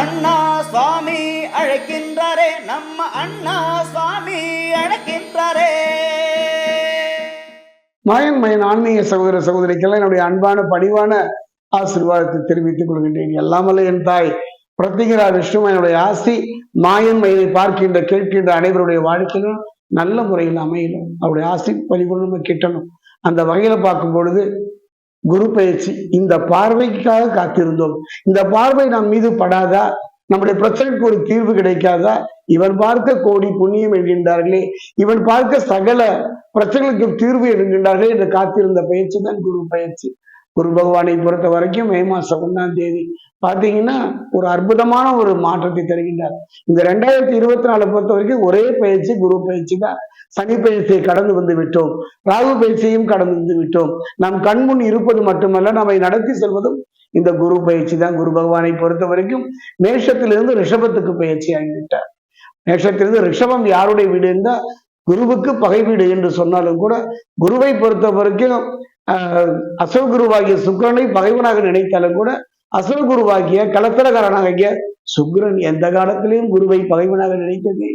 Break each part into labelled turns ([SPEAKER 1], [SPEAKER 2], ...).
[SPEAKER 1] அண்ணா சுவாமி அழைக்கின்றாரே நம்ம அண்ணா சுவாமி அழைக்கின்றாரே.
[SPEAKER 2] மாயன் மயன் ஆன்மீக சகோதர சகோதரிக்கெல்லாம் என்னுடைய அன்பான பணிவான ஆசீர்வாதத்தை தெரிவித்துக் கொள்கின்றேன். எல்லாமல்ல என் தாய் பிரத்திகரா விஷ்ணு என்னுடைய ஆசி மாயன் மயனை பார்க்கின்ற கேட்கின்ற அனைவருடைய வாழ்க்கையிலும் நல்ல முறையில் அமையணும். அவருடைய ஆசி பணிவுடன் கிட்டணும். அந்த வகையில பார்க்கும் பொழுது குரு பயிற்சி. இந்த பார்வைக்காக காத்திருந்தோம். இந்த பார்வை நம் மீது படாதா? நம்முடைய பிரச்சனைக்கு ஒரு தீர்வு கிடைக்காதா? இவன் பார்க்க கோடி புண்ணியம் என்கின்றார்களே. இவன் பார்க்க சகல பிரச்சனைகளுக்கு தீர்வு என்கின்றார்களே என்று காத்திருந்த பயிற்சி தான் குரு பயிற்சி. குரு பகவானை பொறுத்த வரைக்கும் மே மாசம் ஒன்றாம் தேதி. பாத்தீங்கன்னா ஒரு அற்புதமான ஒரு மாற்றத்தை தருகின்றார். இந்த ரெண்டாயிரத்தி இருபத்தி நாலு பொறுத்த வரைக்கும் ஒரே பயிற்சி குரு பயிற்சி தான். சனி பயிற்சியை கடந்து வந்து விட்டோம். ராகு பயிற்சியையும் கடந்து வந்து விட்டோம். நம் கண்முன் இருப்பது மட்டுமல்ல நம்மை நடத்தி செல்வதும் இந்த குரு பயிற்சி தான். குரு பகவானை பொறுத்த வரைக்கும் மேஷத்திலிருந்து ரிஷபத்துக்கு பயிற்சி ஆகிவிட்டார். மேஷத்திலிருந்து ரிஷபம் யாருடைய வீடு இருந்தால் குருவுக்கு பகை வீடு என்று சொன்னாலும் கூட குருவை பொறுத்த வரைக்கும் ஆஹ், அசல் குருவாகிய சுக்கிரனை பகைவனாக நினைத்தாலும் கூட அசல் குருவாகிய கலத்தரகாரனாகிய சுக்கிரன் எந்த காலத்திலையும் குருவை பகைவனாக நினைத்ததே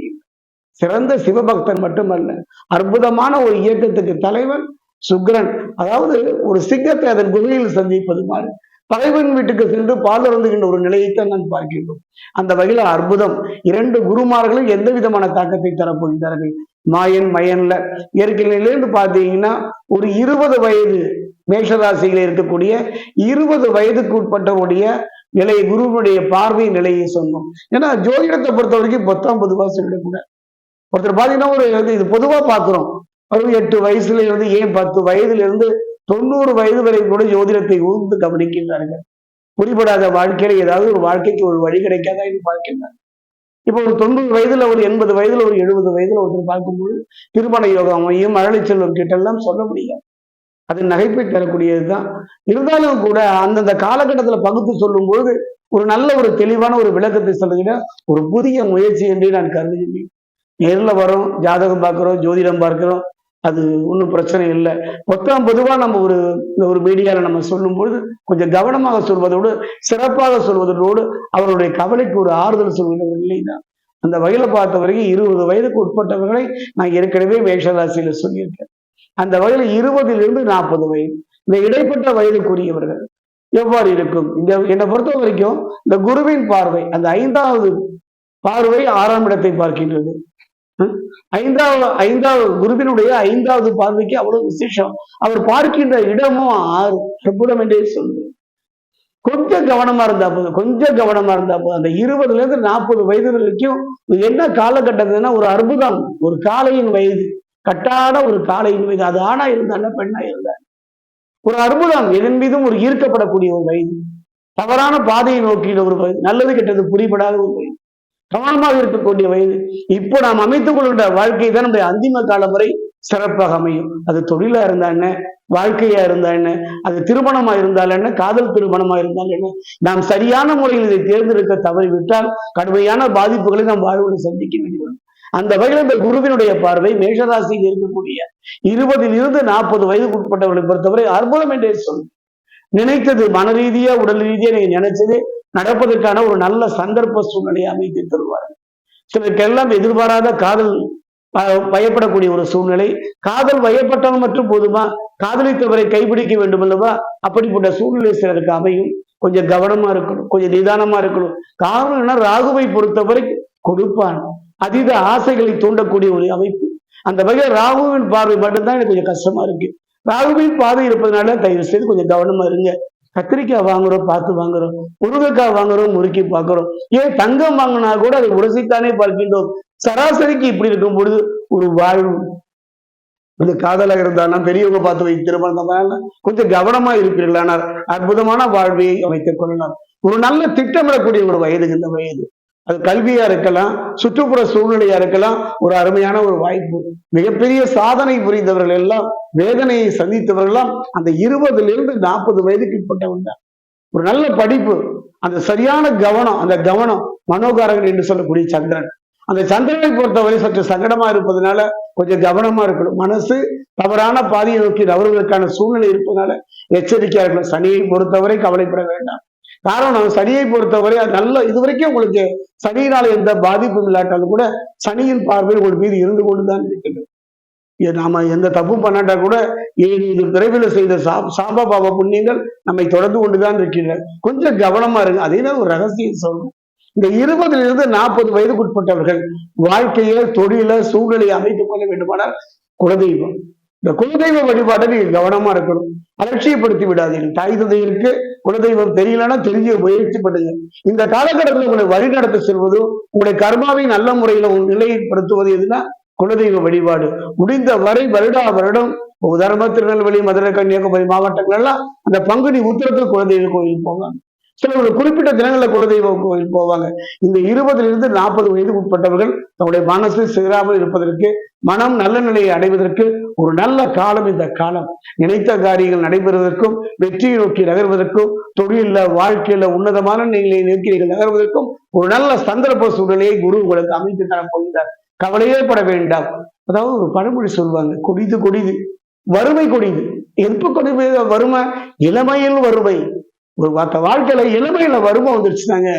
[SPEAKER 2] சிறந்த சிவபக்தன் மட்டுமல்ல அற்புதமான ஒரு இயக்கத்துக்கு தலைவன் சுக்கிரன். அதாவது ஒரு சிங்கத்தை அதன் குகையில் சந்திப்பது மாதிரி. பகைவன் வீட்டுக்கு சென்று பால் அருந்துகின்ற ஒரு நிலையைத்தான் நான் பார்க்கின்றோம். அந்த வகையில் அற்புதம். இரண்டு குருமார்களும் எந்த விதமான தாக்கத்தை தரப்போகிறார்கள் மாயன் மயன்ல. இயற்கையிலிருந்து பார்த்தீங்கன்னா ஒரு இருபது வயது மேஷராசியில் இருக்கக்கூடிய இருபது வயதுக்கு உட்பட்டவுடைய நிலையை குருவனுடைய பார்வை நிலையை சொன்னோம். ஏன்னா ஜோதிடத்தை பொறுத்த வரைக்கும் பத்தாம் பொதுவாக சொல்லிடக்கூடாது ஒருத்தர் பார்த்தீங்கன்னா ஒரு இது- இது பொதுவா பாக்குறோம் ஒரு எட்டு வயசுல இருந்து ஏன் பத்து வயதுல இருந்து தொண்ணூறு வயது வரை கூட ஜோதிடத்தை ஊர்ந்து கவனிக்கின்றார்கள். புரிபடாத வாழ்க்கையில ஏதாவது ஒரு வாழ்க்கைக்கு ஒரு வழி கிடைக்காதா என்று பார்க்கின்றார் இப்போ ஒரு தொண்ணூறு வயதுல ஒரு எண்பது வயதுல ஒரு எழுபது வயதுல ஒருத்தர் பார்க்கும்போது திருமண யோகம் அமையும் மழலை செல்வம் கிட்ட எல்லாம் சொல்ல முடியாது. அது நகைப்பை தரக்கூடியதுதான். இருந்தாலும் கூட அந்தந்த காலகட்டத்துல பகுத்து சொல்லும்போது ஒரு நல்ல ஒரு தெளிவான ஒரு விளக்கத்தை சொல்லுகிற ஒரு புதிய முயற்சி என்று நான் கருதுகிறேன். நேர்ல வரோம் ஜாதகம் பார்க்கிறோம் ஜோதிடம் பார்க்கிறோம் அது ஒன்றும் பிரச்சனை இல்லை. மொத்தம் பொதுவாக நம்ம ஒரு இந்த ஒரு மீடியாவில் நம்ம சொல்லும்பொழுது கொஞ்சம் கவனமாக சொல்வதோடு சிறப்பாக சொல்வதோடு அவருடைய கவலைக்கு ஒரு ஆறுதல் சொல்வது ஒரு தான் அந்த வகையில் பார்த்த வரைக்கும் இருபது வயதுக்கு உட்பட்டவர்களை நான் ஏற்கனவே மேஷராசியில சொல்லியிருக்கேன். அந்த வகையில் இருபதிலிருந்து நாற்பது வயது. இந்த இடைப்பட்ட வயதுக்குரியவர்கள் எவ்வாறு இருக்கும்? இந்த என்னை பொறுத்த வரைக்கும் இந்த குருவின் பார்வை அந்த ஐந்தாவது பார்வை ஆறாம் இடத்தை பார்க்கின்றது. ஐந்தாவது ஐந்தாவது குருவினுடைய ஐந்தாவது பார்வைக்கு அவ்வளவு விசேஷம். அவர் பார்க்கின்ற இடமும் ஆறு. அற்புதம் என்றே சொல்லுவேன் கொஞ்சம் கவனமா இருந்தா போதும். கொஞ்சம் கவனமா இருந்தா போதும். அந்த இருபதுல இருந்து நாற்பது வயது வரைக்கும் என்ன காலகட்டத்துனா ஒரு அற்புதம். ஒரு காளையின் வயது. கட்டான ஒரு காளையின் வயது. அது ஆணா இருந்தால பெண்ணா இருந்தா ஒரு அற்புதம். எதன் மீதும் ஒரு ஈர்க்கப்படக்கூடிய ஒரு வயது. தவறான பாதையை நோக்கிய ஒரு வயது. நல்லது கெட்டது புரிபடாத ஒரு வயது. கவனமாக இருக்கக்கூடிய வயது. இப்போ நாம் அமைத்துக் கொள்கின்ற வாழ்க்கை தான் நம்முடைய அந்திம காலம் வரை சிறப்பாக அமையும். அது தொழிலா இருந்தா என்ன? வாழ்க்கையா இருந்தா என்ன? அது திருமணமா இருந்தால் என்ன? காதல் திருமணமா இருந்தால் என்ன? நாம் சரியான முறையில் இதை தேர்ந்தெடுக்க தவறிவிட்டால் கடுமையான பாதிப்புகளை நாம் வாழ்வில் சந்திக்க வேண்டியது அந்த வகையில் இந்த குருவினுடைய பார்வை மேஷராசியில் இருக்கக்கூடிய இருபதிலிருந்து நாற்பது வயதுக்கு உட்பட்டவர்களை பொறுத்தவரை அற்புதம் என்றே சொல்லு நினைத்தது மன ரீதியா உடல் ரீதியா நீங்க நினைச்சது நடப்பதற்கான ஒரு நல்ல சந்தர்ப்ப சூழ்நிலையை அமைத்து தருவார். சிலருக்கெல்லாம் எதிர்பாராத காதல் பயப்படக்கூடிய ஒரு சூழ்நிலை. காதல் வயப்பட்டவன் மட்டும் போதுமா? காதலித்தவரை கைபிடிக்க வேண்டும் அல்லவா? அப்படிப்பட்ட சூழ்நிலை சிலருக்கு அமையும். கொஞ்சம் கவனமா இருக்கணும் கொஞ்சம் நிதானமா இருக்கணும். காரணம் என்ன ராகுவை பொறுத்தவரை கொடுப்பான். அதீத ஆசைகளை தூண்டக்கூடிய ஒரு அமைப்பு. அந்த வகையில் ராகுவின் பார்வை மட்டும்தான் எனக்கு கொஞ்சம் கஷ்டமா இருக்கு. ராகுவின் பார்வை இருப்பதனால தயவு செய்து கொஞ்சம் கவனமா இருங்க. கத்திரிக்காய் வாங்குறோம் பார்த்து வாங்குறோம். முருங்கைக்காய் வாங்குறோம் முறுக்கி பார்க்கிறோம். ஏன் தங்கம் வாங்கினா கூட அதை உரசித்தானே பார்க்கின்றோம். சராசரிக்கு இப்படி இருக்கும் பொழுது ஒரு வாழ்வு. இது காதலாக இருந்தாலும் பெரியவங்க பார்த்து வை திருமணம் கொஞ்சம் கவனமா இருப்பீர்களானார் அற்புதமான வாழ்வை அமைத்துக் கொள்ளலாம். ஒரு நல்ல திட்டமிடக்கூடிய ஒரு வயது இந்த வயது. அது கல்வியா இருக்கலாம் சுற்றுப்புற சூழ்நிலையா இருக்கலாம் ஒரு அருமையான ஒரு வாய்ப்பு. மிகப்பெரிய சாதனை புரிந்தவர்கள் எல்லாம் வேதனையை சந்தித்தவர்கள் எல்லாம் அந்த இருபதுல இருந்து நாற்பது வயதுக்கு உட்பட்டவங்க. தான். ஒரு நல்ல படிப்பு அந்த சரியான கவனம் அந்த கவனம் மனோகாரகன் என்று சொல்லக்கூடிய சந்திரன். அந்த சந்திரனை பொறுத்தவரை சற்று சங்கடமா இருப்பதனால கொஞ்சம் கவனமா இருக்கணும். மனசு தவறான பாதையை நோக்கி அவர்களுக்கான சூழ்நிலை இருப்பதனால எச்சரிக்கையா இருக்கணும். சனியை பொறுத்தவரை கவலைப்பட வேண்டாம். காரணம் சனியை பொறுத்தவரை அது நல்ல இதுவரைக்கும் உங்களுக்கு சனியினால எந்த பாதிப்பும் இல்லாட்டாலும் கூட சனியின் பார்வை உங்கள் மீது இருந்து கொண்டுதான் இருக்கின்றது. நாம எந்த தப்பும் பண்ணாட்டா கூட இது பிறவில செய்த சா சாப பாப புண்ணியங்கள் நம்மை தொடர்ந்து கொண்டுதான் இருக்கின்றன. கொஞ்சம் கவனமா இருங்க. அதே தான் ஒரு ரகசியம் சொல்லணும். இந்த இருபதுல இருந்து நாற்பது வயதுக்குட்பட்டவர்கள் வாழ்க்கையில தொழில சூழ்நிலையை அமைத்துக் கொள்ள வேண்டுமானால் குலதெய்வம். இந்த குலதெய்வ வழிபாட்டை நீங்க கவனமா இருக்கணும். அலட்சியப்படுத்தி விடாதீங்க. தாய் தந்தைகளுக்கு குலதெய்வம் தெரியலன்னா தெரிஞ்ச முயற்சி பண்ணுங்க. இந்த காலகட்டத்தில் உங்களை வழிநடத்த செல்வதும் உங்களுடைய கர்மாவை நல்ல முறையில நிலைப்படுத்துவது எதுனா குலதெய்வ வழிபாடு. முடிந்த வரை வருடா வருடம் உதாரணமா திருநெல்வேலி மதுரை கன்னியாகுமரி மாவட்டங்கள் எல்லாம் அந்த பங்குனி உத்திரத்தில் குலதெய்வ கோயில் போவாங்க சில ஒரு குறிப்பிட்ட தினங்களில் குலதெய்வ கோயில் போவாங்க. இந்த இருபதுல இருந்து நாற்பது வயது உட்பட்டவர்கள் தங்களுடைய மனசு சிறாமல் இருப்பதற்கு மனம் நல்ல நிலையை அடைவதற்கு ஒரு நல்ல காலம் இந்த காலம். நினைத்த காரியங்கள் நடைபெறுவதற்கும் வெற்றியை நோக்கி நகர்வதற்கும் தொழில வாழ்க்கையில உன்னதமான நிலையை நோக்கி நீங்கள் நகர்வதற்கும் ஒரு நல்ல சந்தர்ப்ப சூழ்நிலையை குரு உங்களுக்கு அமைத்து தர போகிறார் கவலையே பட வேண்டாம். அதாவது ஒரு பழமொழி சொல்லுவாங்க கொடிது கொடிது வறுமை கொடிது. எப்ப கொடிது வறுமை? இளமையில் வறுமை. ஒரு வார்த்தை வாழ்க்கையில இளமையில வறுமை வந்துருச்சுனாங்க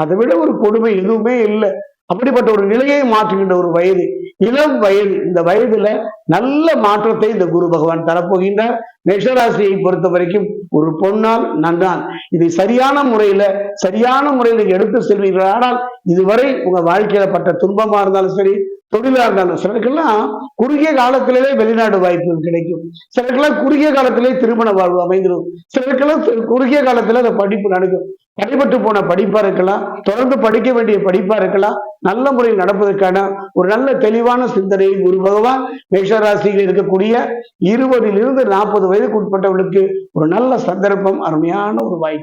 [SPEAKER 2] அதை விட ஒரு கொடுமை எதுவுமே இல்லை. அப்படிப்பட்ட ஒரு நிலையை மாற்றுகின்ற ஒரு வயது இளம் வயது. இந்த வயதுல நல்ல மாற்றத்தை இந்த குரு பகவான் தரப்போகின்றார். மேஷராசியை பொறுத்த வரைக்கும் ஒரு பொன்னால் நன்றான். இதை சரியான முறையில சரியான முறையில் எடுத்து செல்வீர்கள். ஆனால் இதுவரை உங்க வாழ்க்கையில பட்ட துன்பமா இருந்தாலும் சரி தொழிலாக இருந்தாலும் சிலருக்கெல்லாம் குறுகிய காலத்திலேயே வெளிநாடு வாய்ப்புகள் கிடைக்கும். சிலருக்கெல்லாம் குறுகிய காலத்திலே திருமண வாழ்வு அமைந்துடும் சிலருக்கெல்லாம் குறுகிய காலத்துல அந்த படிப்பு நடக்கும். தடைபட்டு போன படிப்பா இருக்கலாம் தொடர்ந்து படிக்க வேண்டிய படிப்பா இருக்கலாம் நல்ல முறையில் நடப்பதற்கான ஒரு நல்ல தெளிவான சிந்தனையை குரு பகவான் மேஷராசியில் இருக்கக்கூடிய இருபதிலிருந்து நாற்பது வயதுக்கு உட்பட்டவர்களுக்கு ஒரு நல்ல சந்தர்ப்பம் அருமையான ஒரு வாய்ப்பு.